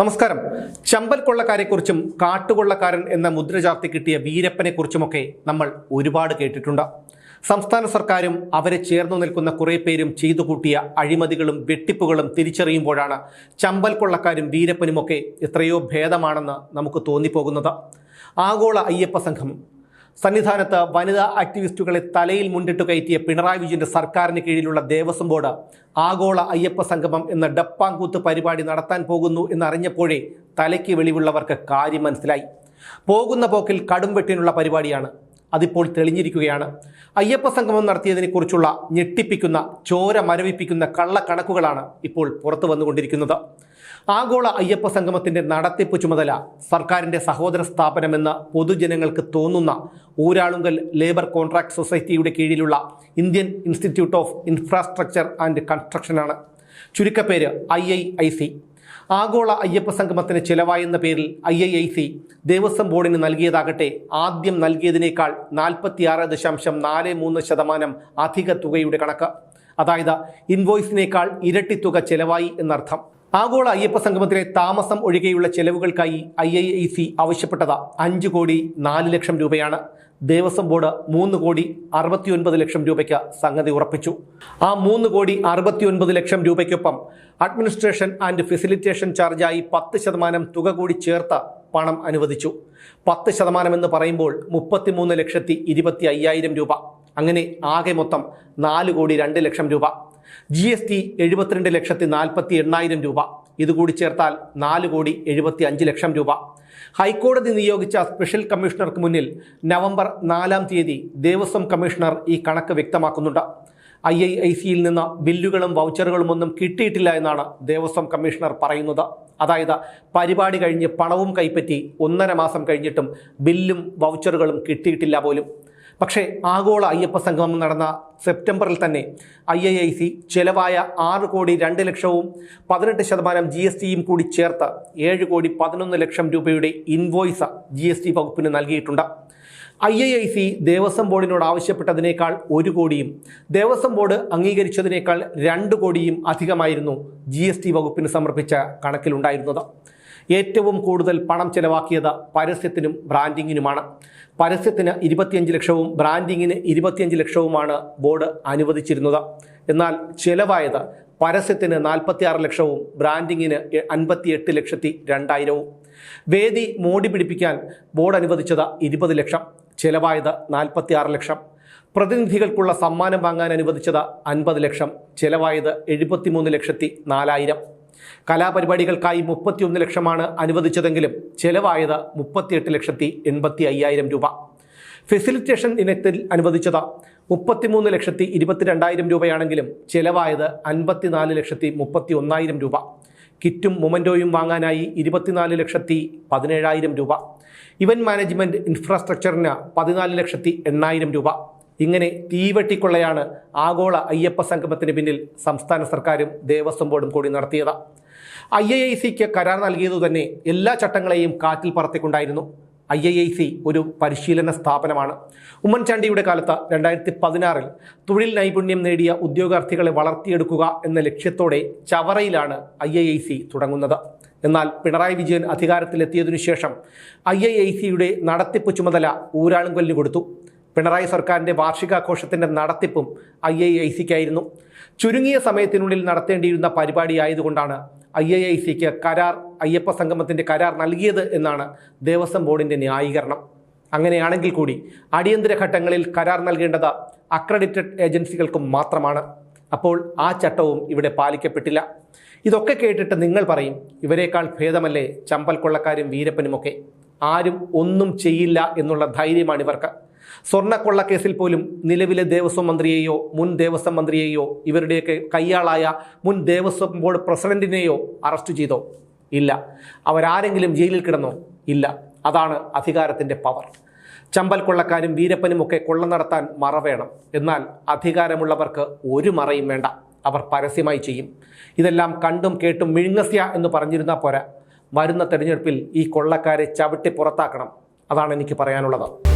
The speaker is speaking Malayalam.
നമസ്കാരം. ചമ്പൽ കൊള്ളക്കാരെക്കുറിച്ചും കാട്ടുകൊള്ളക്കാരൻ എന്ന മുദ്ര ചാർത്തി കിട്ടിയ വീരപ്പനെക്കുറിച്ചുമൊക്കെ നമ്മൾ ഒരുപാട് കേട്ടിട്ടുണ്ട്. സംസ്ഥാന സർക്കാരും അവരെ ചേർന്നു നിൽക്കുന്ന കുറേ പേരും ചെയ്തു കൂട്ടിയ അഴിമതികളും വെട്ടിപ്പുകളും തിരിച്ചറിയുമ്പോഴാണ് ചമ്പൽ കൊള്ളക്കാരും വീരപ്പനുമൊക്കെ എത്രയോ ഭേദമാണെന്ന് നമുക്ക് തോന്നിപ്പോകുന്നത്. ആഗോള അയ്യപ്പ സംഘം സന്നിധാനത്ത് വനിതാ ആക്ടിവിസ്റ്റുകളെ തലയിൽ മുണ്ടിട്ട് കയറ്റിയ പിണറായി വിജയന്റെ സർക്കാരിന് കീഴിലുള്ള ദേവസ്വം ബോർഡ് ആഗോള അയ്യപ്പ സംഗമം എന്ന ഡപ്പാങ്കൂത്ത് പരിപാടി നടത്താൻ പോകുന്നു എന്നറിഞ്ഞപ്പോഴേ തലയ്ക്ക് വെളിവുള്ളവർക്ക് കാര്യം മനസ്സിലായി. പോകുന്ന പോക്കിൽ കടും വെട്ടിനുള്ള പരിപാടിയാണ്. അതിപ്പോൾ തെളിഞ്ഞിരിക്കുകയാണ്. അയ്യപ്പ സംഗമം നടത്തിയതിനെക്കുറിച്ചുള്ള ഞെട്ടിപ്പിക്കുന്ന ചോര മരവിപ്പിക്കുന്ന കള്ളക്കണക്കുകളാണ് ഇപ്പോൾ പുറത്തു വന്നുകൊണ്ടിരിക്കുന്നത്. ആഗോള അയ്യപ്പ സംഗമത്തിന്റെ നടത്തിപ്പ് ചുമതല സർക്കാരിന്റെ സഹോദര സ്ഥാപനമെന്ന് പൊതുജനങ്ങൾക്ക് തോന്നുന്ന ഊരാളുങ്കൽ ലേബർ കോൺട്രാക്ട് സൊസൈറ്റിയുടെ കീഴിലുള്ള Indian institute of infrastructure and കൺസ്ട്രക്ഷനാണ്. ചുരുക്കപ്പേര് ഐ ഐ ഐ സി. ആഗോള അയ്യപ്പ സംഗമത്തിന് ചിലവായെന്ന പേരിൽ I I I C Devaswom ബോർഡിന് നൽകിയതാകട്ടെ ആദ്യം നൽകിയതിനേക്കാൾ നാൽപ്പത്തിയാറ് ദശാംശം നാല് മൂന്ന് ശതമാനം അധിക തുകയുടെ കണക്ക്. അതായത് ഇൻവോയ്സിനേക്കാൾ ഇരട്ടി തുക ചെലവായി എന്നർത്ഥം. ആഗോള അയ്യപ്പ സംഗമത്തിലെ താമസം ഒഴികെയുള്ള ചെലവുകൾക്കായി ഐ ഐ ഐ സി ആവശ്യപ്പെട്ടത് അഞ്ച് കോടി നാല് ലക്ഷം രൂപയാണ്. ദേവസ്വം ബോർഡ് മൂന്ന് കോടി അറുപത്തിയൊൻപത് ലക്ഷം രൂപയ്ക്ക് സംഗതി ഉറപ്പിച്ചു. ആ മൂന്ന് കോടി അറുപത്തിയൊൻപത് ലക്ഷം രൂപയ്ക്കൊപ്പം അഡ്മിനിസ്ട്രേഷൻ ആൻഡ് ഫെസിലിറ്റേഷൻ ചാർജായി പത്ത് ശതമാനം തുക കൂടി ചേർത്ത് പണം അനുവദിച്ചു. പത്ത് ശതമാനം എന്ന് പറയുമ്പോൾ മുപ്പത്തിമൂന്ന് ലക്ഷത്തി ഇരുപത്തി അയ്യായിരം രൂപ. അങ്ങനെ ആകെ മൊത്തം നാല് കോടി രണ്ട് ലക്ഷം രൂപ. ജി എസ് ടി എഴുപത്തിരണ്ട് ലക്ഷത്തി നാൽപ്പത്തി എണ്ണായിരം രൂപ. ഇതുകൂടി ചേർത്താൽ നാല് കോടി എഴുപത്തി അഞ്ച് ലക്ഷം രൂപ. ഹൈക്കോടതി നിയോഗിച്ച സ്പെഷ്യൽ കമ്മീഷണർക്ക് മുന്നിൽ നവംബർ നാലാം തീയതി ദേവസ്വം കമ്മീഷണർ ഈ കണക്ക് വ്യക്തമാക്കുന്നുണ്ട്. ഐ ഐ ഐ സിയിൽ നിന്ന് ബില്ലുകളും വൗച്ചറുകളും ഒന്നും കിട്ടിയിട്ടില്ല എന്നാണ് ദേവസ്വം കമ്മീഷണർ പറയുന്നത്. അതായത് പരിപാടി കഴിഞ്ഞ് പണവും കൈപ്പറ്റി ഒന്നര മാസം കഴിഞ്ഞിട്ടും ബില്ലും വൗച്ചറുകളും കിട്ടിയിട്ടില്ല പോലും. പക്ഷേ ആഗോള അയ്യപ്പ സംഗമം നടന്ന സെപ്റ്റംബറിൽ തന്നെ ഐ ഐ ഐ സി ചെലവായ ആറ് കോടി രണ്ട് ലക്ഷവും പതിനെട്ട് ശതമാനം ജി എസ് ടിയും കൂടി ചേർത്ത് ഏഴ് കോടി പതിനൊന്ന് ലക്ഷം രൂപയുടെ ഇൻവോയ്സ് ജി എസ് ടി വകുപ്പിന് നൽകിയിട്ടുണ്ട്. I I I C Devaswom ബോർഡിനോട് ആവശ്യപ്പെട്ടതിനേക്കാൾ ഒരു കോടിയും ദേവസ്വം ബോർഡ് അംഗീകരിച്ചതിനേക്കാൾ രണ്ട് കോടിയും അധികമായിരുന്നു ജി എസ് ടി വകുപ്പിന് സമർപ്പിച്ച കണക്കിലുണ്ടായിരുന്നത്. ഏറ്റവും കൂടുതൽ പണം ചെലവാക്കിയത് പരസ്യത്തിനും ബ്രാൻഡിങ്ങിനുമാണ്. പരസ്യത്തിന് ഇരുപത്തിയഞ്ച് ലക്ഷവും ബ്രാൻഡിങ്ങിന് ഇരുപത്തിയഞ്ച് ലക്ഷവുമാണ് ബോർഡ് അനുവദിച്ചിരുന്നത്. എന്നാൽ ചെലവായത് പരസ്യത്തിന് നാൽപ്പത്തിയാറ് ലക്ഷവും ബ്രാൻഡിങ്ങിന് അൻപത്തിയെട്ട് ലക്ഷത്തി രണ്ടായിരവും. വേദി മോടി പിടിപ്പിക്കാൻ ബോർഡ് അനുവദിച്ചത് ഇരുപത് ലക്ഷം. ചെലവായത് നാൽപ്പത്തിയാറ് ലക്ഷം. പ്രതിനിധികൾക്കുള്ള സമ്മാനം വാങ്ങാൻ അനുവദിച്ചത് അൻപത് ലക്ഷം. ചെലവായത് എഴുപത്തിമൂന്ന് ലക്ഷത്തി നാലായിരം. കലാപരിപാടികൾക്കായി മുപ്പത്തിയൊന്ന് ലക്ഷമാണ് അനുവദിച്ചതെങ്കിലും ചെലവായത് മുപ്പത്തിയെട്ട് ലക്ഷത്തി എൺപത്തി അയ്യായിരം രൂപ. ഫെസിലിറ്റേഷൻ ഇനത്തിൽ അനുവദിച്ചത് മുപ്പത്തിമൂന്ന് ലക്ഷത്തി ഇരുപത്തിരണ്ടായിരം രൂപയാണെങ്കിലും ചെലവായത് അൻപത്തിനാല് ലക്ഷത്തി മുപ്പത്തി ഒന്നായിരം രൂപ. കിറ്റും മൊമന്റോയും വാങ്ങാനായി ഇരുപത്തിനാല് ലക്ഷത്തി പതിനേഴായിരം രൂപ. ഇവന്റ് മാനേജ്മെന്റ് ഇൻഫ്രാസ്ട്രക്ചറിന് പതിനാല് ലക്ഷത്തി എണ്ണായിരം രൂപ. ഇങ്ങനെ തീവെട്ടിക്കൊള്ളയാണ് ആഗോള അയ്യപ്പ സംഗമത്തിന് പിന്നിൽ സംസ്ഥാന സർക്കാരും ദേവസ്വം ബോർഡും കൂടി നടത്തിയത്. ഐ ഐ സിക്ക് കരാർ നൽകിയതു തന്നെ എല്ലാ ചട്ടങ്ങളെയും കാറ്റിൽ പറത്തിക്കൊണ്ടായിരുന്നു. ഐ ഐ ഐ സി ഒരു പരിശീലന സ്ഥാപനമാണ്. ഉമ്മൻചാണ്ടിയുടെ കാലത്ത് രണ്ടായിരത്തി പതിനാറിൽ തൊഴിൽ നൈപുണ്യം നേടിയ ഉദ്യോഗാർത്ഥികളെ വളർത്തിയെടുക്കുക എന്ന ലക്ഷ്യത്തോടെ ചവറയിലാണ് ഐ ഐ ഐ സി തുടങ്ങുന്നത്. എന്നാൽ പിണറായി വിജയൻ അധികാരത്തിലെത്തിയതിനു ശേഷം ഐ ഐ ഐ സിയുടെ നടത്തിപ്പ് ചുമതല ഊരാളുങ്കലിന് കൊടുത്തു. പിണറായി സർക്കാരിന്റെ വാർഷികാഘോഷത്തിന്റെ നടത്തിപ്പും ഐ ഐ ഐ സിക്കായിരുന്നു. ചുരുങ്ങിയ സമയത്തിനുള്ളിൽ നടത്തേണ്ടിയിരുന്ന പരിപാടി ആയതുകൊണ്ടാണ് ഐ ഐ ഐ സിക്ക് കരാർ അയ്യപ്പ സംഗമത്തിന്റെ കരാർ നൽകിയത് എന്നാണ് ദേവസ്വം ബോർഡിന്റെ ന്യായീകരണം. അങ്ങനെയാണെങ്കിൽ കൂടി അടിയന്തര ഘട്ടങ്ങളിൽ കരാർ നൽകേണ്ടത് അക്രഡിറ്റഡ് ഏജൻസികൾക്കും മാത്രമാണ്. അപ്പോൾ ആ ചട്ടവും ഇവിടെ പാലിക്കപ്പെട്ടില്ല. ഇതൊക്കെ കേട്ടിട്ട് നിങ്ങൾ പറയും ഇവരെക്കാൾ ഭേദമല്ലേ ചമ്പൽ കൊള്ളക്കാരും വീരപ്പനുമൊക്കെ? ആരും ഒന്നും ചെയ്യില്ല എന്നുള്ള ധൈര്യമാണ് ഇവർക്ക് സ്വർണക്കൊള്ളക്കേസിൽ പോലും നിലവിലെ ദേവസ്വം മന്ത്രിയെയോ മുൻ ദേവസ്വം മന്ത്രിയെയോ ഇവരുടെയൊക്കെ കയ്യാളായ മുൻ ദേവസ്വം ബോർഡ് പ്രസിഡന്റിനെയോ അറസ്റ്റ് ചെയ്തോ? ഇല്ല. അവരാരെങ്കിലും ജയിലിൽ കിടന്നോ? ഇല്ല. അതാണ് അധികാരത്തിന്റെ പവർ. ചമ്പൽ കൊള്ളക്കാരും വീരപ്പനും ഒക്കെ കൊള്ള നടത്താൻ മറ വേണം എന്നാൽ അധികാരമുള്ളവർക്ക് ഒരു മറയും വേണ്ട. അവർ പരസ്യമായി ചെയ്യും. ഇതെല്ലാം കണ്ടും കേട്ടും മിഴുങ്ങസ്യ എന്ന് പറഞ്ഞിരുന്നാൽ പോരാ. വരുന്ന തെരഞ്ഞെടുപ്പിൽ ഈ കൊള്ളക്കാരെ ചവിട്ടി പുറത്താക്കണം. അതാണ് എനിക്ക് പറയാനുള്ളത്.